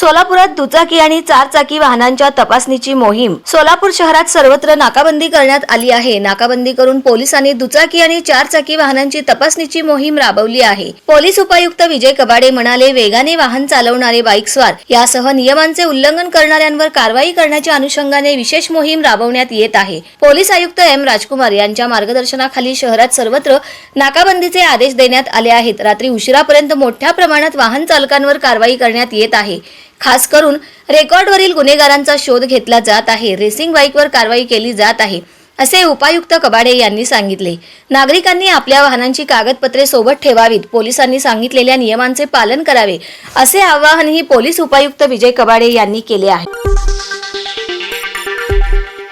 सोलापुरात दुचाकी आणि चारचाकी वाहनांच्या तपासणीची मोहीम. सोलापूर शहरात सर्वत्र नाकाबंदी करण्यात आली आहे. नाकाबंदी करून पोलिसांनी दुचाकी आणि चारचाकी वाहनांची तपासणीची मोहीम राबवली आहे. पोलीस उपायुक्त विजय कबाडे म्हणाले वेगाने वाहन चालवणारे बाईकस्वार यासह नियमांचे उल्लंघन करणाऱ्यांवर कारवाई करण्याच्या अनुषंगाने विशेष मोहीम राबवण्यात येत आहे. पोलीस आयुक्त एम. राजकुमार यांच्या मार्गदर्शनाखाली शहरात सर्वत्र नाकाबंदीचे आदेश देण्यात आले आहेत. रात्री उशिरापर्यंत मोठ्या प्रमाणात वाहन चालकांवर कारवाई करण्यात येत आहे. खास करून रेकॉर्डवरील गुन्हेगारांचा शोध घेतला जात आहे. रेसिंग बाईकवर कारवाई केली जात आहे असे उपायुक्त कबाडे यांनी सांगितले. नागरिकांनी आपल्या वाहनांची कागदपत्रे सोबत ठेवावीत पोलिसांनी सांगितलेल्या नियमांचे पालन करावे असे आवाहनही पोलीस उपायुक्त विजय कबाडे यांनी केले आहे.